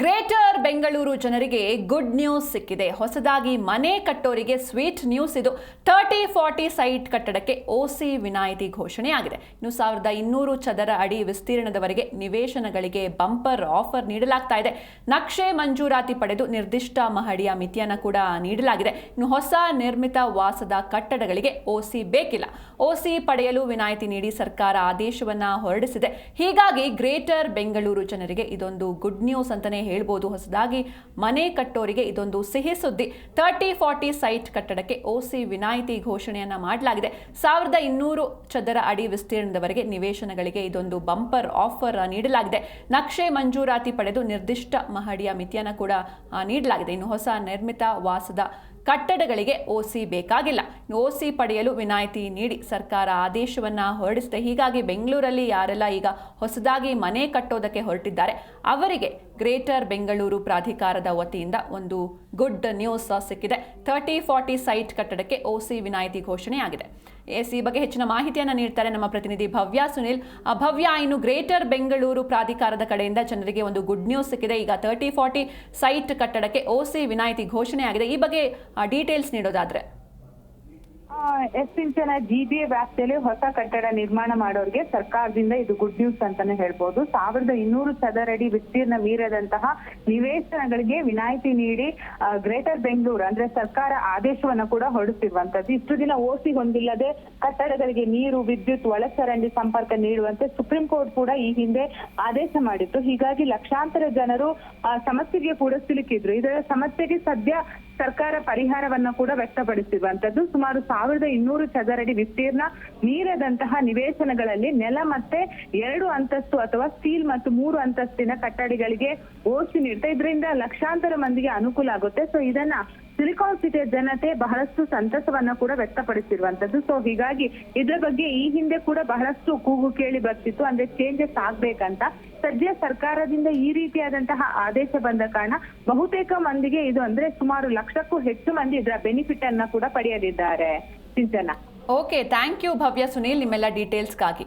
Greater Bengaluru ಜನರಿಗೆ good news ಸಿಕ್ಕಿದೆ. ಹೊಸದಾಗಿ ಮನೆ ಕಟ್ಟೋರಿಗೆ ಸ್ವೀಟ್ ನ್ಯೂಸ್ ಇದು. ತರ್ಟಿ ಫಾರ್ಟಿ ಸೈಟ್ ಕಟ್ಟಡಕ್ಕೆ ಓಸಿ ವಿನಾಯಿತಿ ಘೋಷಣೆಯಾಗಿದೆ ಇನ್ನು ಸಾವಿರದ ಇನ್ನೂರು ಚದರ ಅಡಿ ವಿಸ್ತೀರ್ಣದವರೆಗೆ ನಿವೇಶನಗಳಿಗೆ ಬಂಪರ್ ಆಫರ್ ನೀಡಲಾಗ್ತಾ ಇದೆ. ನಕ್ಷೆ ಮಂಜೂರಾತಿ ಪಡೆದು ನಿರ್ದಿಷ್ಟ ಮಹಡಿಯ ಮಿತಿಯನ್ನು ಕೂಡ ನೀಡಲಾಗಿದೆ. ಇನ್ನು ಹೊಸ ನಿರ್ಮಿತ ವಾಸದ ಕಟ್ಟಡಗಳಿಗೆ ಓಸಿ ಬೇಕಿಲ್ಲ. ಓಸಿ ಪಡೆಯಲು ವಿನಾಯಿತಿ ನೀಡಿ ಸರ್ಕಾರ ಆದೇಶವನ್ನು ಹೊರಡಿಸಿದೆ. ಹೀಗಾಗಿ ಗ್ರೇಟರ್ ಬೆಂಗಳೂರು ಜನರಿಗೆ ಇದೊಂದು ಗುಡ್ ನ್ಯೂಸ್ ಅಂತಾನೆ ಹೇಳ್ಬೋದು. ಹೊಸದಾಗಿ ಮನೆ ಕಟ್ಟೋರಿಗೆ ಇದೊಂದು ಸಿಹಿ ಸುದ್ದಿ. ತರ್ಟಿ ಫಾರ್ಟಿ ಸೈಟ್ ಕಟ್ಟಡಕ್ಕೆ ಓಸಿ ವಿನಾಯಿತಿ ಘೋಷಣೆಯನ್ನು ಮಾಡಲಾಗಿದೆ. ಸಾವಿರದ ಇನ್ನೂರು ಚದರ ಅಡಿ ವಿಸ್ತೀರ್ಣದವರೆಗೆ ನಿವೇಶನಗಳಿಗೆ ಇದೊಂದು ಬಂಪರ್ ಆಫರ್ ನೀಡಲಾಗಿದೆ. ನಕ್ಷೆ ಮಂಜೂರಾತಿ ಪಡೆದು ನಿರ್ದಿಷ್ಟ ಮಹಡಿಯ ಮಿತಿಯನ್ನು ಕೂಡ ನೀಡಲಾಗಿದೆ. ಇನ್ನು ಹೊಸ ನಿರ್ಮಿತ ವಾಸದ ಕಟ್ಟಡಗಳಿಗೆ ಓಸಿ ಬೇಕಾಗಿಲ್ಲ. ಓಸಿ ಪಡೆಯಲು ವಿನಾಯಿತಿ ನೀಡಿ ಸರ್ಕಾರ ಆದೇಶವನ್ನ ಹೊರಡಿಸಿದೆ. ಹೀಗಾಗಿ ಬೆಂಗಳೂರಲ್ಲಿ ಯಾರೆಲ್ಲ ಈಗ ಹೊಸದಾಗಿ ಮನೆ ಕಟ್ಟೋದಕ್ಕೆ ಹೊರಟಿದ್ದಾರೆ, ಅವರಿಗೆ ಗ್ರೇಟರ್ ಬೆಂಗಳೂರು ಪ್ರಾಧಿಕಾರದ ವತಿಯಿಂದ ಒಂದು ಗುಡ್ ನ್ಯೂಸ್ ಸಿಕ್ಕಿದೆ. ಥರ್ಟಿ ಫಾರ್ಟಿ ಸೈಟ್ ಕಟ್ಟಡಕ್ಕೆ ಓಸಿ ವಿನಾಯಿತಿ ಘೋಷಣೆಯಾಗಿದೆ. ಎಸ್, ಈ ಬಗ್ಗೆ ಹೆಚ್ಚಿನ ಮಾಹಿತಿಯನ್ನು ನೀಡ್ತಾರೆ ನಮ್ಮ ಪ್ರತಿನಿಧಿ ಭವ್ಯ ಸುನಿಲ್. ಭವ್ಯ, ಇನ್ನು ಗ್ರೇಟರ್ ಬೆಂಗಳೂರು ಪ್ರಾಧಿಕಾರದ ಕಡೆಯಿಂದ ಜನರಿಗೆ ಒಂದು ಗುಡ್ ನ್ಯೂಸ್ ಸಿಕ್ಕಿದೆ. ಈಗ ತರ್ಟಿ ಫಾರ್ಟಿ ಸೈಟ್ ಕಟ್ಟಡಕ್ಕೆ ಓಸಿ ವಿನಾಯಿತಿ ಘೋಷಣೆ ಆಗಿದೆ ಈ ಬಗ್ಗೆ ಡೀಟೇಲ್ಸ್ ನೀಡೋದಾದ್ರೆ. ಎಸ್ ಸಿಂಚನ ಜಿಬಿಎ ವ್ಯಾಪ್ತಿಯಲ್ಲಿ ಹೊಸ ಕಟ್ಟಡ ನಿರ್ಮಾಣ ಮಾಡೋರಿಗೆ ಸರ್ಕಾರದಿಂದ ಇದು ಗುಡ್ ನ್ಯೂಸ್ ಅಂತಾನೆ ಹೇಳ್ಬೋದು. ಸಾವಿರದ ಇನ್ನೂರು ಚದರಡಿ ವಿಸ್ತೀರ್ಣ ಮೀರದಂತಹ ನಿವೇಶನಗಳಿಗೆ ವಿನಾಯಿತಿ ನೀಡಿ ಗ್ರೇಟರ್ ಬೆಂಗಳೂರು ಅಂದ್ರೆ ಸರ್ಕಾರ ಆದೇಶವನ್ನ ಕೂಡ ಹೊರಡಿಸಿರುವಂತದ್ದು ಇಷ್ಟು ದಿನ ಓಸಿ ಹೊಂದಿಲ್ಲದೆ ಕಟ್ಟಡಗಳಿಗೆ ನೀರು, ವಿದ್ಯುತ್, ಒಳಚರಂಡಿ ಸಂಪರ್ಕ ನೀಡುವಂತೆ ಸುಪ್ರೀಂ ಕೋರ್ಟ್ ಕೂಡ ಈ ಹಿಂದೆ ಆದೇಶ ಮಾಡಿತ್ತು. ಹೀಗಾಗಿ ಲಕ್ಷಾಂತರ ಜನರು ಸಮಸ್ಯೆಗೆ ಕೂಡ ಸಿಲುಕಿದ್ರು. ಇದರ ಸಮಸ್ಯೆಗೆ ಸದ್ಯ ಸರ್ಕಾರ ಪರಿಹಾರವನ್ನ ಕೂಡ ವ್ಯಕ್ತಪಡಿಸಿರುವಂತದ್ದು. ಸುಮಾರು ಸಾವಿರದ ಇನ್ನೂರು ಚದರಡಿ ವಿಸ್ತೀರ್ಣ ಮೀರದಂತಹ ನಿವೇಶನಗಳಲ್ಲಿ ನೆಲ ಮತ್ತೆ ಎರಡು ಅಂತಸ್ತು ಅಥವಾ ಸ್ಟೀಲ್ ಮತ್ತು ಮೂರು ಅಂತಸ್ತಿನ ಕಟ್ಟಡಗಳಿಗೆ ಓಸಿ ನೀಡ್ತಾ ಇದರಿಂದ ಲಕ್ಷಾಂತರ ಮಂದಿಗೆ ಅನುಕೂಲ ಆಗುತ್ತೆ. ಸೊ ಇದನ್ನ ಸಿಲಿಕಾನ್ ಸಿಟಿಯ ಜನತೆ ಬಹಳಷ್ಟು ಸಂತಸವನ್ನ ಕೂಡ ವ್ಯಕ್ತಪಡಿಸಿರುವಂತದ್ದು. ಸೊ ಹೀಗಾಗಿ ಇದ್ರ ಬಗ್ಗೆ ಈ ಹಿಂದೆ ಕೂಡ ಬಹಳಷ್ಟು ಕೂಗು ಕೇಳಿ ಬರ್ತಿತ್ತು. ಅಂದ್ರೆ ಚೇಂಜಸ್ ಆಗ್ಬೇಕಂತ. ಸದ್ಯ ಸರ್ಕಾರದಿಂದ ಈ ರೀತಿಯಾದಂತಹ ಆದೇಶ ಬಂದ ಕಾರಣ ಬಹುತೇಕ ಮಂದಿಗೆ ಇದು ಅಂದ್ರೆ ಸುಮಾರು ಲಕ್ಷಕ್ಕೂ ಹೆಚ್ಚು ಮಂದಿ ಇದರ ಬೆನಿಫಿಟ್ ಅನ್ನ ಕೂಡ ಪಡೆಯಲಿದ್ದಾರೆ. Sinchana. Okay thank you Bhavya Sunil, ನಿಮ್ಮೆಲ್ಲ ಡೀಟೇಲ್ಸ್ಗಾಗಿ